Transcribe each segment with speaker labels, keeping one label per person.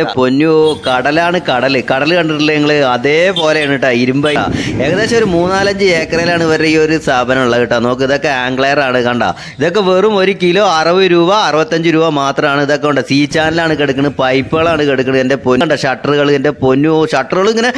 Speaker 1: എന്റെ പൊന്നു കടലാണ് കടൽ. കടൽ കണ്ടിട്ടില്ല ഞങ്ങൾ അതേപോലെയാണ് കേട്ടോ ഇരുമ്പ ഏകദേശം ഒരു മൂന്നാലഞ്ച് ഏക്കറിലാണ് ഇവരുടെ ഈ ഒരു സ്ഥാപനം ഉള്ളത് കേട്ടോ നോക്ക് ഇതൊക്കെ ആംഗ്ലയർ ആണ് കണ്ട. ഇതൊക്കെ വെറും ഒരു കിലോ അറുപത് രൂപ അറുപത്തഞ്ച് രൂപ മാത്രമാണ് ഇതൊക്കെ ഉണ്ട് സീ ചാനലാണ് കിടക്കുന്നത് പൈപ്പുകളാണ് കിടക്കുന്നത് എന്റെ പൊന്നു കണ്ട ഷട്ടറുകൾ എന്റെ പൊന്നു ഷട്ടറുകൾ ഇങ്ങനെ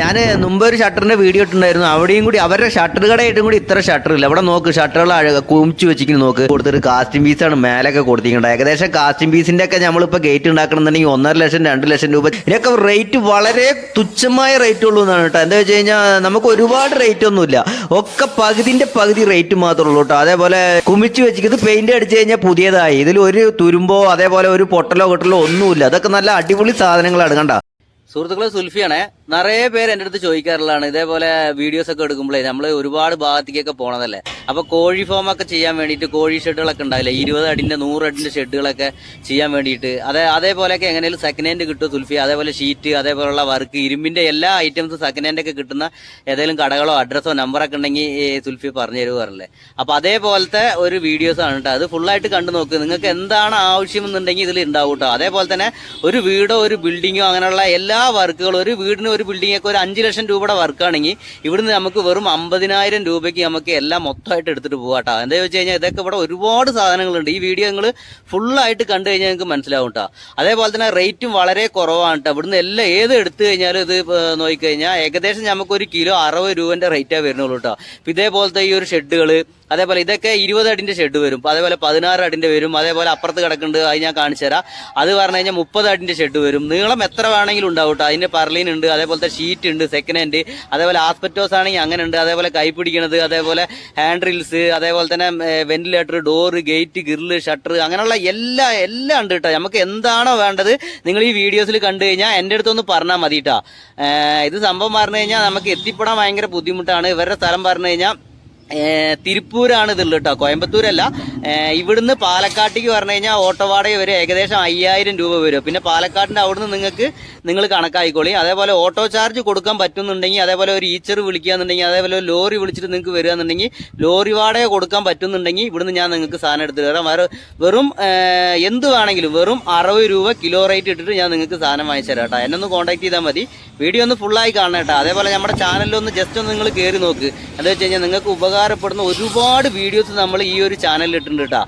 Speaker 1: ഞാൻ മുമ്പ് ഒരു ഷട്ടറിന്റെ വീഡിയോ ഇട്ടുണ്ടായിരുന്നു അവിടെയും കൂടി അവരുടെ ഷട്ടർ കടയായിട്ടും കൂടി ഇത്ര ഷട്ടർ ഇല്ല. അവിടെ നോക്ക് ഷട്ടറുകൾ കുമിച്ചു വെച്ചിരിക്കുന്നു നോക്ക്. കൊടുത്തൊരു കാസ്റ്റിംഗ് പീസാണ് മേലൊക്കെ കൊടുത്തിട്ടുണ്ട് ഏകദേശം കാസ്റ്റിംഗ് പീസിന്റെ ഒക്കെ നമ്മളിപ്പോ ഗേറ്റ് ഉണ്ടാക്കണമെന്നുണ്ടെങ്കിൽ ഒന്നര ലക്ഷം രണ്ട് ലക്ഷം രൂപ. ഇതിനൊക്കെ റേറ്റ് വളരെ തുച്ഛമായ റേറ്റ് ഉള്ളൂ എന്നാണ് കേട്ടോ. എന്താ വെച്ച് കഴിഞ്ഞാൽ നമുക്ക് ഒരുപാട് റേറ്റ് ഒന്നുമില്ല. ഒക്കെ പകുതിന്റെ പകുതി റേറ്റ് മാത്രമേ ഉള്ളൂ കേട്ടോ. അതേപോലെ കുമിച്ച് വെച്ചിട്ട് പെയിന്റ് അടിച്ചു കഴിഞ്ഞാൽ പുതിയതായി. ഇതിൽ ഒരു തുരുമ്പോ അതേപോലെ ഒരു പൊട്ടലോ കെട്ടലോ ഒന്നുമില്ല. അതൊക്കെ നല്ല അടിപൊളി സാധനങ്ങളാണ് കണ്ട. സുഹൃത്തുക്കളെ സുൽഫിയാണേ. നിറയെ പേര് എന്റെ അടുത്ത് ചോദിക്കാറുള്ളതാണ്. ഇതേപോലെ വീഡിയോസ് ഒക്കെ എടുക്കുമ്പോഴേ നമ്മൾ ഒരുപാട് ഭാഗത്തേക്കൊക്കെ പോണതല്ലേ? അപ്പൊ കോഴി ഫോം ഒക്കെ ചെയ്യാൻ വേണ്ടിയിട്ട് കോഴി ഷെഡുകളൊക്കെ ഉണ്ടാവില്ലേ? ഇരുപത് അടിന്റെ നൂറ് അടിന്റെ ഷെഡുകളൊക്കെ ചെയ്യാൻ വേണ്ടിയിട്ട്. അതേ അതേപോലെയൊക്കെ എങ്ങനെയും സെക്കൻഡ് ഹാൻഡ് കിട്ടും സുൽഫി അതേപോലെ ഷീറ്റ് അതേപോലെയുള്ള വർക്ക് ഇരുമ്പിന്റെ എല്ലാ ഐറ്റംസും സെക്കൻഡ് ഹാൻഡ് ഒക്കെ കിട്ടുന്ന ഏതെങ്കിലും കടകളോ അഡ്രസ്സോ നമ്പറൊക്കെ ഉണ്ടെങ്കിൽ സുൽഫി പറഞ്ഞു തരുവാറല്ലേ? അപ്പോൾ അപ്പൊ അതേപോലത്തെ ഒരു വീഡിയോസ് ആണ് കേട്ടോ. അത് ഫുള്ളായിട്ട് കണ്ടു നോക്ക്. നിങ്ങൾക്ക് എന്താണ് ആവശ്യം എന്നുണ്ടെങ്കിൽ ഇതിൽ ഉണ്ടാവും കേട്ടോ. അതേപോലെ തന്നെ ഒരു വീടോ ഒരു ബിൽഡിങ്ങോ അങ്ങനെയുള്ള എല്ലാ വർക്കുകളും ഒരു വീടിന് ഒരു ബിൽഡിങ്ങൊക്കെ ഒരു അഞ്ച് ലക്ഷം രൂപയുടെ വർക്കാണെങ്കിൽ ഇവിടുന്ന് നമുക്ക് വെറും അമ്പതിനായിരം രൂപയ്ക്ക് നമുക്ക് എല്ലാം മൊത്തമായിട്ട് എടുത്തിട്ട് പോകാട്ടോ എന്താ വെച്ച് കഴിഞ്ഞാൽ ഇതൊക്കെ ഇവിടെ ഒരുപാട് സാധനങ്ങളുണ്ട്. ഈ വീഡിയോ നിങ്ങൾ ഫുള്ളായിട്ട് കണ്ടു കഴിഞ്ഞാൽ നിങ്ങൾക്ക് മനസ്സിലാവും കേട്ടോ. അതേപോലെ തന്നെ റേറ്റും വളരെ കുറവാണ് കേട്ടോ. ഇവിടുന്ന് എല്ലാം ഏത് എടുത്തു കഴിഞ്ഞാലും ഇത് നോക്കിക്കഴിഞ്ഞാൽ ഏകദേശം നമുക്ക് ഒരു കിലോ അറുപത് രൂപന്റെ റേറ്റാണ് വരുന്നുള്ളൂ കേട്ടോ. ഇതേപോലത്തെ ഈ ഒരു ഷെഡുകൾ അതേപോലെ ഇതൊക്കെ ഇരുപത് അടിന്റെ ഷെഡ് വരും. അതേപോലെ പതിനാറ് അടിന്റെ വരും. അതേപോലെ അപ്പുറത്ത് കിടക്കുന്നുണ്ട് അത് ഞാൻ കാണിച്ചു തരാം. അത് പറഞ്ഞു കഴിഞ്ഞാൽ മുപ്പത് അടിന്റെ ഷെഡ് വരും. നീളം എത്ര വേണമെങ്കിലും ഉണ്ടാവും കേട്ടോ. അതിന്റെ പറലീനുണ്ട് അതേപോലത്തെ ഷീറ്റ് ഉണ്ട് സെക്കൻഡ് ഹാൻഡ് അതേപോലെ ആസ്പെറ്റോസ് ആണെങ്കിൽ അങ്ങനെ ഉണ്ട് അതേപോലെ കൈ പിടിക്കണത് അതേപോലെ ഹാൻഡ് റിൽസ് അതേപോലെ തന്നെ ventilator door gate grill shutter അങ്ങനെയുള്ള എല്ലാ എല്ലാം ഉണ്ട് കേട്ടോ നമുക്ക് എന്താണോ വേണ്ടത് നിങ്ങൾ ഈ വീഡിയോസിൽ കണ്ടു കഴിഞ്ഞാൽ എന്റെ അടുത്തൊന്ന് പറഞ്ഞാൽ മതി കേട്ടോ ഇത് സംഭവം പറഞ്ഞു കഴിഞ്ഞാൽ നമുക്ക് എത്തിപ്പെടാൻ ഭയങ്കര ബുദ്ധിമുട്ടാണ്. ഇവരുടെ സ്ഥലം പറഞ്ഞു കഴിഞ്ഞാൽ തിരുപ്പൂരാണ് ഇതുള്ളത് കേട്ടോ കോയമ്പത്തൂരല്ല. ഇവിടുന്ന് പാലക്കാട്ടേക്ക് പറഞ്ഞു കഴിഞ്ഞാൽ ഓട്ടോ വാടക വരും ഏകദേശം അയ്യായിരം രൂപ വരും. പിന്നെ പാലക്കാടിന്റെ അവിടുന്ന് നിങ്ങൾക്ക് നിങ്ങൾ കണക്കായിക്കോളി. അതേപോലെ ഓട്ടോ ചാർജ് കൊടുക്കാൻ പറ്റുന്നുണ്ടെങ്കിൽ അതേപോലെ ഒരു ഈച്ചർ വിളിക്കുകയെന്നുണ്ടെങ്കിൽ അതേപോലെ ഒരു ലോറി വിളിച്ചിട്ട് നിങ്ങൾക്ക് വരികയെന്നുണ്ടെങ്കിൽ ലോറി വാടക കൊടുക്കാൻ പറ്റുന്നുണ്ടെങ്കിൽ ഇവിടുന്ന് ഞാൻ നിങ്ങൾക്ക് സാധനം എടുത്ത് തരാം. വേറെ വെറും എന്ത് വേണമെങ്കിലും വെറും അറുപത് രൂപ കിലോ റേറ്റ് ഇട്ടിട്ട് ഞാൻ നിങ്ങൾക്ക് സാധനം വാങ്ങിച്ചു തരാം കേട്ടോ എന്നെ ഒന്ന് കോൺടാക്ട് ചെയ്താൽ മതി. വീഡിയോ ഒന്ന് ഫുള്ളായി കാണണം കേട്ടോ അതേപോലെ നമ്മുടെ ചാനലിലൊന്ന് ജസ്റ്റ് ഒന്ന് നിങ്ങൾ കയറി നോക്ക്. എന്താ വെച്ച് കഴിഞ്ഞാൽ നിങ്ങൾക്ക് ഉപകാരപ്പെടുന്ന ഒരുപാട് വീഡിയോസ് നമ്മൾ ഈ ഒരു ചാനലിൽ ഇട്ടിട്ടുണ്ട് കേട്ടോ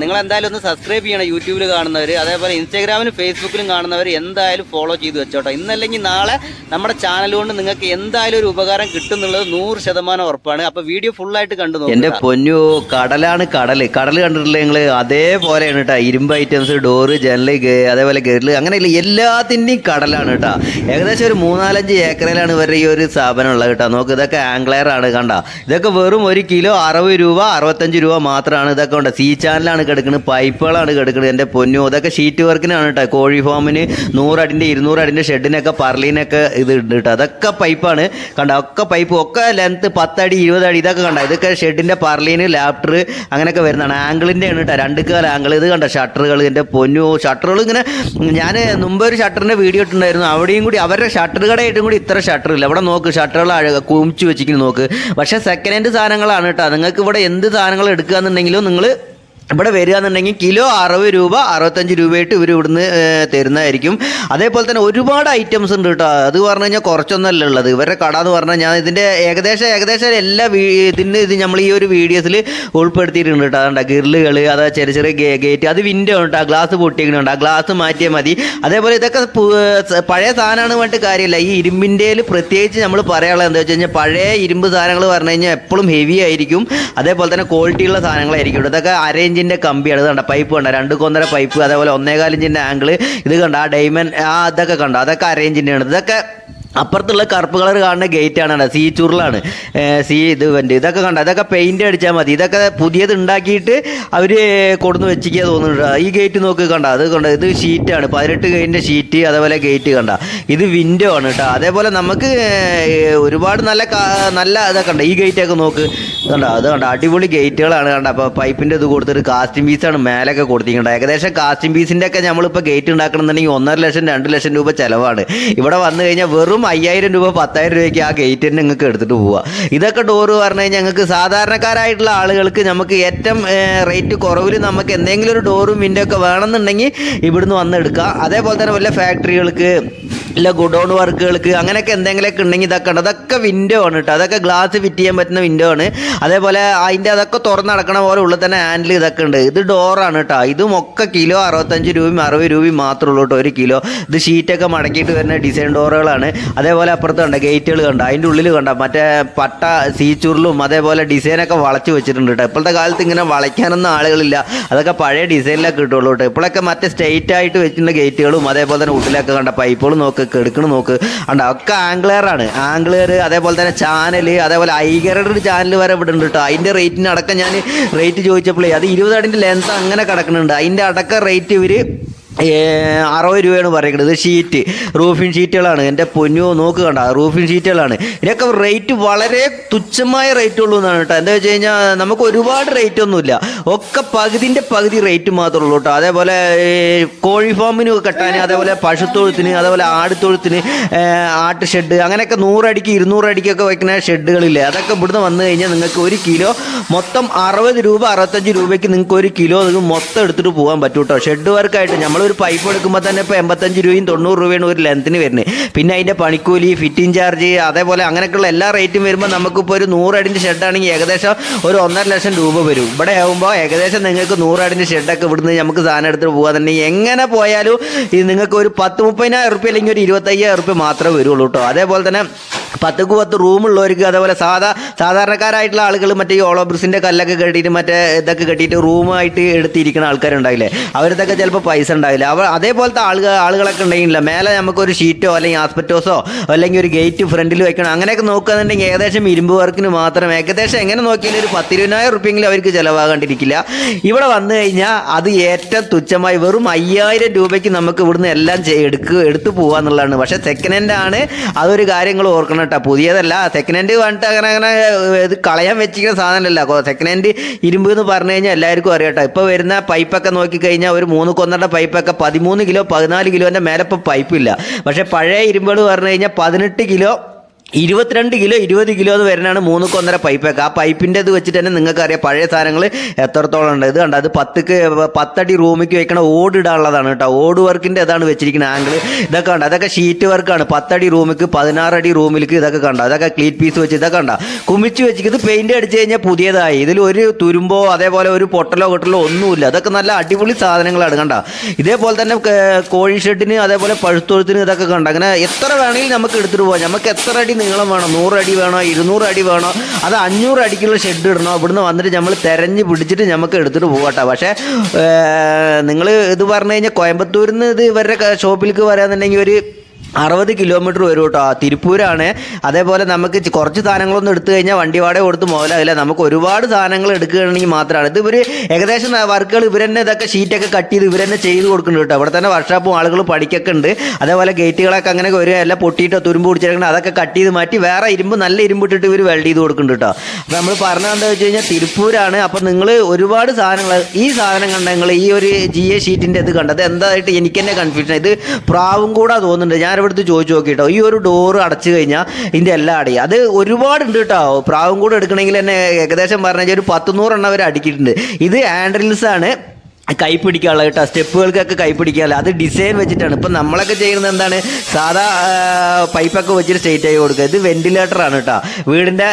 Speaker 1: നിങ്ങൾ എന്തായാലും ഒന്ന് സബ്സ്ക്രൈബ് ചെയ്യണം യൂട്യൂബിൽ കാണുന്നവർ അതേപോലെ ഇൻസ്റ്റാഗ്രാമിലും ഫേസ്ബുക്കിലും കാണുന്നവർ എന്തായാലും ഫോളോ ചെയ്ത് വെച്ചോട്ടോ. ഇന്നല്ലെങ്കിൽ നാളെ നമ്മുടെ ചാനൽ കൊണ്ട് നിങ്ങൾക്ക് എന്തായാലും ഒരു ഉപകാരം കിട്ടുന്നുള്ളത് നൂറ് ശതമാനം ഉറപ്പാണ്. അപ്പോൾ വീഡിയോ ഫുള്ളായിട്ട് കണ്ടു നോക്കുക.
Speaker 2: എന്റെ പൊന്നു കടലാണ് കടൽ കടൽ കണ്ടിട്ടില്ല നിങ്ങൾ അതേപോലെയാണ് കേട്ടോ. ഇരുമ്പ് ഐറ്റംസ് ഡോറ് ജനൽ അതേപോലെ ഗരിൽ അങ്ങനെയുള്ള എല്ലാത്തിന്റെയും കടലാണ് കേട്ടോ. ഏകദേശം ഒരു മൂന്നാലഞ്ച് ഏക്കറിലാണ് ഇവരുടെ ഈ ഒരു സ്ഥാപനം ഉള്ളത് കേട്ടോ. നോക്ക് ഇതൊക്കെ ആംഗ്ലയർ ആണ് കണ്ട. ഇതൊക്കെ വെറും ഒരു കിലോ അറുപത് രൂപ അറുപത്തഞ്ച് രൂപ മാത്രമാണ് ഇതൊക്കെ ഉണ്ട് സി ചാനലാണ് കിടക്കുന്നത് പൈപ്പുകളാണ് കിടക്കുന്നത് എന്റെ പൊന്നു. അതൊക്കെ ഷീറ്റ് വർക്കിനാണ് കേട്ടോ കോഴി ഫാമിന് നൂറടിന്റെ ഇരുന്നൂറടിന്റെ ഷെഡിനൊക്കെ പറലിനൊക്കെ ഇത് ഉണ്ട് കേട്ടോ അതൊക്കെ പൈപ്പാണ്. കണ്ട ഒക്കെ പൈപ്പ് ഒക്കെ ലെങ്ത്ത് പത്തടി ഇരുപതടി ഇതൊക്കെ കണ്ട. ഇതൊക്കെ ഷെഡിന്റെ പറലീന് ലാപ്റ്റർ അങ്ങനെയൊക്കെ വരുന്നതാണ്. ആംഗിളിന്റെ ആണ് കേട്ടോ രണ്ട് കാല ആംഗിൾ ഇത് കണ്ട ഷട്ടറുകൾ എന്റെ പൊന്നു ഷട്ടറുകൾ ഇങ്ങനെ ഞാൻ മുമ്പ് ഒരു ഷട്ടറിന്റെ വീഡിയോ ഇട്ടുണ്ടായിരുന്നു അവിടെയും കൂടി അവരുടെ ഷട്ടർ കടയായിട്ടും കൂടി ഇത്ര ഷട്ടർ ഇല്ല. അവിടെ നോക്ക് ഷട്ടറുകൾ കൂമിച്ച് വെച്ചിരിക്കുന്നു നോക്ക്. പക്ഷേ സെക്കൻഡ് ഹാൻഡ് സാധനങ്ങളാണ് കേട്ടോ നിങ്ങൾക്ക് ഇവിടെ എന്ത് സാധനങ്ങൾ എടുക്കുക എന്നുണ്ടെങ്കിലും നിങ്ങൾ ഇവിടെ വരിക എന്നുണ്ടെങ്കിൽ കിലോ അറുപത് രൂപ അറുപത്തഞ്ച് രൂപയായിട്ട് ഇവർ ഇവിടുന്ന് തരുന്നതായിരിക്കും. അതേപോലെ തന്നെ ഒരുപാട് ഐറ്റംസ് ഉണ്ട് കേട്ടോ അത് പറഞ്ഞു കഴിഞ്ഞാൽ കുറച്ചൊന്നല്ല ഉള്ളത്. ഇവരുടെ കട എന്ന് പറഞ്ഞാൽ ഞാൻ ഇതിന്റെ ഏകദേശം ഏകദേശം എല്ലാ ഇതിന് ഇത് നമ്മൾ ഈ ഒരു വീഡിയോസിൽ ഉൾപ്പെടുത്തിയിട്ടുണ്ട് കേട്ടോ അതുകൊണ്ട് ഗിർലുകൾ അതാ ചെറിയ ചെറിയ ഗേറ്റ് അത് വിൻഡോ ഉണ്ട് ആ ഗ്ലാസ് പൊട്ടിക്കുന്നുണ്ട് ആ ഗ്ലാസ് മാറ്റിയാൽ മതി. അതേപോലെ ഇതൊക്കെ പഴയ സാധനമാണ് പറഞ്ഞിട്ട് കാര്യമില്ല. ഈ ഇരുമ്പിന്റെ പ്രത്യേകിച്ച് നമ്മൾ പറയാനുള്ളത് എന്താ വെച്ച് കഴിഞ്ഞാൽ പഴയ ഇരുമ്പ് സാധനങ്ങൾ പറഞ്ഞു കഴിഞ്ഞാൽ എപ്പോഴും ഹെവി ആയിരിക്കും. അതേപോലെ തന്നെ ക്വാളിറ്റിയുള്ള സാധനങ്ങളായിരിക്കും ഇതൊക്കെ ഇതൊക്കെ അരേഞ്ചിന്റെ കമ്പിയാണ്. ഇത് കണ്ട? പൈപ്പ് കണ്ട? രണ്ട് കൊന്നര പൈപ്പ് അതേപോലെ ഒന്നേകാൽ ഇഞ്ചിന്റെ ആംഗിൾ ഇത് കണ്ട? ആ ഡൈമൻ ആ അതൊക്കെ കണ്ടോ? അതൊക്കെ അരേഞ്ചിന്റെ ആണ് ഇതൊക്കെ അപ്പുറത്തുള്ള കറുപ്പ് കളർ കാണുന്ന ഗേറ്റ് ആണ് സീ ചുരുളാണ്. സീ ഇത് വണ്ടി ഇതൊക്കെ കണ്ട? ഇതൊക്കെ പെയിന്റ് അടിച്ചാൽ മതി. ഇതൊക്കെ പുതിയത് ഉണ്ടാക്കിയിട്ട് അവർ കൊടുന്ന് വെച്ചിക്കുക തോന്നുന്നുണ്ട്. ഈ ഗേറ്റ് നോക്ക് കണ്ട? അത് കണ്ട? ഇത് ഷീറ്റാണ് പതിനെട്ട് ഗേറ്റിന്റെ ഷീറ്റ് അതേപോലെ ഗേറ്റ് കണ്ട? ഇത് വിൻഡോ ആണ് കേട്ടോ. അതേപോലെ നമുക്ക് ഒരുപാട് നല്ല നല്ല ഇതൊക്കെ ഉണ്ട്. ഈ ഗേറ്റൊക്കെ നോക്ക്. കണ്ട? അത് കണ്ട? അടിപൊളി ഗേറ്റുകളാണ് കണ്ട? അപ്പോൾ പൈപ്പിന്റെ ഇത് കൊടുത്തിട്ട് കാസ്റ്റിംഗ് പീസാണ് മേലൊക്കെ കൊടുത്തിട്ടുണ്ട് ഏകദേശം കാസ്റ്റിംഗ് പീസിന്റെ ഒക്കെ നമ്മളിപ്പോൾ ഗേറ്റ് ഉണ്ടാക്കണമെന്നുണ്ടെങ്കിൽ ഒന്നര ലക്ഷം രണ്ട് ലക്ഷം രൂപ ചിലവാണ്. ഇവിടെ വന്നു കഴിഞ്ഞാൽ വെറും വെറും അയ്യായിരം രൂപ പത്തായിരം രൂപയ്ക്ക് ആ ഗേറ്റ് തന്നെ നിങ്ങൾക്ക് എടുത്തിട്ട് പോവുക ഇതൊക്കെ ഡോറ് പറഞ്ഞു കഴിഞ്ഞാൽ ഞങ്ങൾക്ക് സാധാരണക്കാരായിട്ടുള്ള ആളുകൾക്ക് നമുക്ക് ഏറ്റവും റേറ്റ് കുറവിൽ നമുക്ക് എന്തെങ്കിലും ഒരു ഡോറും വിൻഡോ ഒക്കെ വേണമെന്നുണ്ടെങ്കിൽ ഇവിടുന്ന് വന്നെടുക്കാം അതേപോലെ തന്നെ വല്ല ഫാക്ടറികൾക്ക് ഇല്ല ഗുഡൗൺ വർക്കുകൾക്ക് അങ്ങനെയൊക്കെ എന്തെങ്കിലുമൊക്കെ ഉണ്ടെങ്കിൽ ഇതൊക്കെ ഉണ്ട് അതൊക്കെ വിൻഡോ ആണ് കേട്ടോ. അതൊക്കെ ഗ്ലാസ് ഫിറ്റ് ചെയ്യാൻ പറ്റുന്ന വിൻഡോ ആണ്. അതേപോലെ അതിന്റെ അതൊക്കെ തുറന്ന് നടക്കണ പോലെ ഉള്ളിൽ തന്നെ ഹാൻഡിൽ ഇതൊക്കെ ഉണ്ട്. ഇത് ഡോറാണ് കേട്ടോ. ഇതും ഒക്കെ കിലോ അറുപത്തഞ്ച് രൂപയും അറുപത് രൂപയും മാത്രമേ ഉള്ളൂ കേട്ടോ. ഒരു കിലോ ഇത് ഷീറ്റൊക്കെ മടക്കിയിട്ട് വരുന്ന ഡിസൈൻ ഡോറുകളാണ് അതേപോലെ അപ്പുറത്ത് കണ്ട ഗേറ്റുകൾ കണ്ട? അതിന്റെ ഉള്ളിൽ കണ്ട? മറ്റേ പട്ട സീച്ചൂറിലും അതേപോലെ ഡിസൈനൊക്കെ വളച്ച് വെച്ചിട്ടുണ്ട് കേട്ടോ. ഇപ്പോഴത്തെ കാലത്ത് ഇങ്ങനെ വളയ്ക്കാനൊന്നും ആളുകളില്ല. അതൊക്കെ പഴയ ഡിസൈനിലൊക്കെ കിട്ടുള്ളൂ കേട്ടോ. ഇപ്പോഴൊക്കെ മറ്റേ സ്ട്രെയിറ്റ് ആയിട്ട് വെച്ചിട്ടുള്ള ഗേറ്റുകളും അതേപോലെ തന്നെ ഉള്ളിലൊക്കെ കണ്ട പൈപ്പുകൾ നോക്ക് കെടുക്കണ് നോക്ക്. അണ്ട് ഒക്കെ ആംഗ്ലെയറാണ് ആംഗ്ലെയർ അതേപോലെ തന്നെ ചാനൽ അതേപോലെ ഐഗറുടെ ഒരു ചാനൽ വരെ ഇവിടെ ഉണ്ട് കേട്ടോ അതിന്റെ റേറ്റിന് അടക്കം ഞാൻ റേറ്റ് ചോദിച്ചപ്പോഴേ അത് ഇരുപത് അടിന്റെ ലെങ്ത് അങ്ങനെ കിടക്കുന്നുണ്ട്. അതിന്റെ അടക്കം റേറ്റ് ഇവർ അറുപത് രൂപയാണ് പറയുന്നത്. ഷീറ്റ് റൂഫിംഗ് ഷീറ്റുകളാണ് എന്റെ പൊന്നു നോക്ക് കണ്ട. റൂഫിംഗ് ഷീറ്റുകളാണ് ഇതിനൊക്കെ റേറ്റ് വളരെ തുച്ഛമായ റേറ്റ് ഉള്ളൂ എന്നാണ് കേട്ടോ. എന്താ വെച്ച് കഴിഞ്ഞാൽ നമുക്ക് ഒരുപാട് റേറ്റ് ഒന്നുമില്ല. ഒക്കെ പകുതിന്റെ പകുതി റേറ്റ് മാത്രമേ ഉള്ളൂ കേട്ടോ. അതേപോലെ കോഴി ഫാമിന് കെട്ടാൻ അതേപോലെ പശുത്തൊഴുത്തിന് അതേപോലെ ആടുത്തൊഴുത്തിന് ആട്ട് ഷെഡ് അങ്ങനെയൊക്കെ നൂറടിക്ക് ഇരുന്നൂറടിക്കൊക്കെ വയ്ക്കുന്ന ഷെഡുകളില്ലേ അതൊക്കെ ഇവിടുന്ന് വന്നു കഴിഞ്ഞാൽ നിങ്ങൾക്ക് ഒരു കിലോ മൊത്തം അറുപത് രൂപ അറുപത്തഞ്ച് രൂപയ്ക്ക് നിങ്ങൾക്ക് ഒരു കിലോ നിങ്ങൾക്ക് മൊത്തം എടുത്തിട്ട് പോകാൻ പറ്റും കേട്ടോ. ഷെഡ് വർക്കായിട്ട് നമ്മളൊരു പൈപ്പ് എടുക്കുമ്പോൾ തന്നെ ഇപ്പോൾ എൺപത്തഞ്ച് രൂപയും തൊണ്ണൂറ് രൂപയാണ് ഒരു ലെങ്ത്തിന് വരുന്നത്. പിന്നെ അതിന്റെ പണിക്കൂലി ഫിറ്റിംഗ് ചാർജ് അതേപോലെ അങ്ങനെയൊക്കെയുള്ള എല്ലാ റേറ്റും വരുമ്പോൾ നമുക്കിപ്പോൾ ഒരു നൂറടിന്റെ ഷെഡാണെങ്കിൽ ഏകദേശം ഒരു ഒന്നര ലക്ഷം രൂപ വരും. ഇവിടെ ആകുമ്പോൾ ഏകദേശം നിങ്ങൾക്ക് നൂറടിന്റെ ഷെഡൊക്കെ ഇവിടുന്ന് നമുക്ക് സാധനം എടുത്തിട്ട് പോകാൻ തന്നെ. എങ്ങനെ പോയാലും ഇത് നിങ്ങൾക്ക് ഒരു പത്ത് മുപ്പതിനായിരം റുപ്യ അല്ലെങ്കിൽ ഒരു ഇരുപത്തയ്യായിരം റുപ്യ മാത്രമേ വരുള്ളൂ കേട്ടോ. അതേപോലെ തന്നെ പത്തുക്ക് പത്ത് റൂമുള്ളവർക്ക് അതേപോലെ സാധാ സാധാരണക്കാരായിട്ടുള്ള ആളുകൾ മറ്റേ ഈ ഓളോബ്രിസിന്റെ കല്ലൊക്കെ കെട്ടിയിട്ട് മറ്റേ ഇതൊക്കെ കെട്ടിയിട്ട് റൂമായിട്ട് എടുത്തിരിക്കുന്ന ആൾക്കാരുണ്ടായില്ലേ അവരതൊക്കെ ചിലപ്പോൾ പൈസ ഉണ്ടാവില്ല? അവർ അതേപോലത്തെ ആളുകൾ ആളുകളൊക്കെ ഉണ്ടെങ്കിലില്ല മേലെ നമുക്കൊരു ഷീറ്റോ അല്ലെങ്കിൽ ആസ്പെറ്റോസോ അല്ലെങ്കിൽ ഒരു ഗേറ്റ് ഫ്രണ്ടിൽ വെക്കണം അങ്ങനെയൊക്കെ നോക്കുകയാണെന്നുണ്ടെങ്കിൽ ഏകദേശം ഇരുമ്പ് വർക്കിന് മാത്രം ഏകദേശം എങ്ങനെ നോക്കിയാലും ഒരു പത്തിരുപതിനായിരം റുപ്യെങ്കിലും അവർക്ക് ചിലവാകാണ്ടിരിക്കില്ല ഇവിടെ വന്നു കഴിഞ്ഞാൽ അത് ഏറ്റവും തുച്ഛമായി വെറും അയ്യായിരം രൂപയ്ക്ക് നമുക്ക് ഇവിടുന്ന് എല്ലാം എടുക്കുക എടുത്തു പോകാന്നുള്ളതാണ് പക്ഷേ സെക്കൻഡ് ഹാൻഡ് ആണ്. അതൊരു കാര്യങ്ങൾ ഓർക്കണം കേട്ടോ. പുതിയതല്ല. സെക്കൻഡ് ഹാൻഡ് പറഞ്ഞിട്ട് അങ്ങനെ അങ്ങനെ ഇത് കളയാൻ വെച്ചിരിക്കുന്ന സാധനമല്ല സെക്കൻഡ് ഹാൻഡ് ഇരുമ്പ് എന്ന് പറഞ്ഞു കഴിഞ്ഞാൽ എല്ലാവർക്കും അറിയാം കേട്ടോ. ഇപ്പോൾ വരുന്ന പൈപ്പൊക്കെ നോക്കിക്കഴിഞ്ഞാൽ ഒരു മൂന്ന് കൊന്നട പൈപ്പൊക്കെ പതിമൂന്ന് കിലോ പതിനാല് കിലോന്റെ മേലെ ഇപ്പോൾ പൈപ്പില്ല പക്ഷേ പഴയ ഇരുമ്പുകൾ പറഞ്ഞു കഴിഞ്ഞാൽ പതിനെട്ട് കിലോ ഇരുപത്തിരണ്ട് കിലോ ഇരുപത് കിലോ എന്ന് വരുന്നതാണ് മൂന്ന് കൊന്നര പൈപ്പൊക്കെ. ആ പൈപ്പിന്റെ ഇത് വെച്ചിട്ട് തന്നെ നിങ്ങൾക്ക് അറിയാം പഴയ സാധനങ്ങൾ എത്രത്തോളം ഉണ്ട്. ഇത് കണ്ട അത് പത്തുക്ക് പത്തടി റൂമിക്ക് വെക്കണ ഓട് ഇടാനുള്ളതാണ് കേട്ടോ. ഓട് വർക്കിന്റെ ഇതാണ് വെച്ചിരിക്കുന്ന ആംഗിൾ ഇതൊക്കെ കണ്ട അതൊക്കെ ഷീറ്റ് വർക്കാണ്. പത്തടി റൂമിക്ക് പതിനാറടി റൂമിലേക്ക് ഇതൊക്കെ കണ്ട അതൊക്കെ ക്ലീറ്റ് പീസ് വെച്ച് ഇതൊക്കെ കണ്ട. കുമിച്ച് വെച്ചിട്ട് പെയിന്റ് അടിച്ച് കഴിഞ്ഞാൽ പുതിയതായി. ഇതിൽ ഒരു തുരുമ്പോ അതേപോലെ ഒരു പൊട്ടലോ കെട്ടലോ ഒന്നുമില്ല. അതൊക്കെ നല്ല അടിപൊളി സാധനങ്ങളാണ് കണ്ട. ഇതേപോലെ തന്നെ കോഴി ഷെഡിന് അതേപോലെ പഴുത്തൊഴുത്തിന് ഇതൊക്കെ കണ്ട. അങ്ങനെ എത്ര വേണമെങ്കിലും നമുക്ക് എടുത്തിട്ട് പോകാം നമുക്ക് എത്ര അടി നീളം വേണം? നൂറടി വേണോ? ഇരുന്നൂറ് അടി വേണോ? അത് അഞ്ഞൂറ് അടിക്കുള്ള ഷെഡ് ഇടണോ? ഇവിടുന്ന് വന്നിട്ട് നമ്മൾ തെരഞ്ഞ് പിടിച്ചിട്ട് നമുക്ക് എടുത്തിട്ട് പോകട്ടെ പക്ഷേ നിങ്ങൾ ഇത് പറഞ്ഞു കഴിഞ്ഞാൽ കോയമ്പത്തൂരിൽ നിന്ന് ഇത് ഇവരുടെ ഷോപ്പിലേക്ക് വരാന്നുണ്ടെങ്കിൽ ഒരു അറുപത് കിലോമീറ്റർ വരും കേട്ടോ. തിരുപ്പൂരാണ്. അതേപോലെ നമുക്ക് കുറച്ച് സാധനങ്ങളൊന്നും എടുത്തു കഴിഞ്ഞാൽ വണ്ടി വാടക കൊടുത്ത് മുതലാകില്ല നമുക്ക് ഒരുപാട് സാധനങ്ങൾ എടുക്കുകയാണെങ്കിൽ മാത്രമാണ്. ഇത് ഇവർ ഏകദേശം വർക്കുകൾ ഇവർ തന്നെ ഇതൊക്കെ ഷീറ്റൊക്കെ കട്ട് ചെയ്ത് ഇവർ തന്നെ ചെയ്ത് കൊടുക്കുന്നുണ്ട് കേട്ടോ. ഇവിടെ തന്നെ വർക്ക്ഷോപ്പും ആളുകൾ പഠിക്കൊക്കെ ഉണ്ട്. അതേപോലെ ഗേറ്റുകളൊക്കെ അങ്ങനെ ഒരു എല്ലാം പൊട്ടിയിട്ടോ തുരുമ്പ് പിടിച്ചിരിക്കണം അതൊക്കെ കട്ട് ചെയ്ത് മാറ്റി വേറെ ഇരുമ്പ് നല്ല ഇരുമ്പ് ഇട്ടിട്ട് ഇവർ വെൽഡ് ചെയ്ത് കൊടുക്കുന്നുണ്ട് കേട്ടോ. അപ്പോൾ നമ്മൾ പറഞ്ഞത് എന്താ വെച്ച് കഴിഞ്ഞാൽ തിരുപ്പൂരാണ്. അപ്പോൾ നിങ്ങൾ ഒരുപാട് സാധനങ്ങൾ ഈ സാധനം കണ്ടെങ്കിൽ ഈ ഒരു ജി എ ഷീറ്റിന്റെ ഇത് കണ്ടത് എന്തായിട്ട് എനിക്ക് തന്നെ കൺഫ്യൂഷൻ ഇത് പ്രാവും കൂടെ തോന്നുന്നുണ്ട്. ഞാൻ ഇവിടുത്തെ ചോദിച്ചു നോക്കിട്ടോ. ഈ ഒരു ഡോറ് അടച്ചു കഴിഞ്ഞാൽ ഇതിന്റെ എല്ലാം അടി അത് ഒരുപാടുണ്ട് കേട്ടോ പ്രാവും കൂടെ എടുക്കണമെങ്കിൽ തന്നെ ഏകദേശം പറഞ്ഞാൽ ഒരു പത്തുനൂറെണ്ണം അവർ അടിക്കിയിട്ടുണ്ട്. ഇത് ആൻഡ്രിൽസ് ആണ്. കൈ പിടിക്കാനുള്ള കേട്ടോ. സ്റ്റെപ്പുകൾക്കൊക്കെ കൈ പിടിക്കാനുള്ള. അത് ഡിസൈൻ വെച്ചിട്ടാണ്. ഇപ്പം നമ്മളൊക്കെ ചെയ്യുന്നത് എന്താണ്? സാധാ പൈപ്പൊക്കെ വെച്ചിട്ട് സ്ട്രേറ്റ് ആയി കൊടുക്കുക. ഇത് വെന്റിലേറ്റർ ആണ് കേട്ടോ. വീടിന്റെ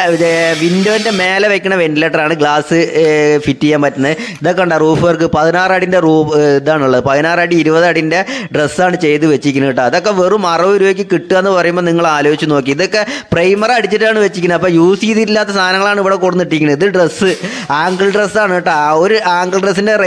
Speaker 2: വിൻഡോന്റെ മേലെ വെക്കുന്ന വെന്റിലേറ്റർ ആണ് ഗ്ലാസ് ഫിറ്റ് ചെയ്യാൻ പറ്റുന്നത്. ഇതൊക്കെ ഉണ്ടോ? റൂഫ് വർക്ക് പതിനാറ് അടിന്റെ റൂ ഇതാണുള്ളത്. പതിനാറ് അടി ഇരുപത് അടിന്റെ ഡ്രസ്സാണ് ചെയ്ത് വെച്ചിരിക്കുന്നത് കേട്ടോ. അതൊക്കെ വെറും അറുപത് രൂപയ്ക്ക് കിട്ടുക എന്ന് പറയുമ്പോൾ നിങ്ങൾ ആലോചിച്ച് നോക്കി. ഇതൊക്കെ പ്രൈമർ അടിച്ചിട്ടാണ് വെച്ചിരിക്കുന്നത്. അപ്പോൾ യൂസ് ചെയ്തിട്ടില്ലാത്ത സാധനങ്ങളാണ് ഇവിടെ കൊടുത്തിട്ടിരിക്കുന്നത് ഇത് ഡ്രസ്സ് ആങ്കിൾ ഡ്രസ്സാണ് കേട്ടോ. ആ ഒരു ആങ്കിൾ ഡ്രസ്സിന്റെ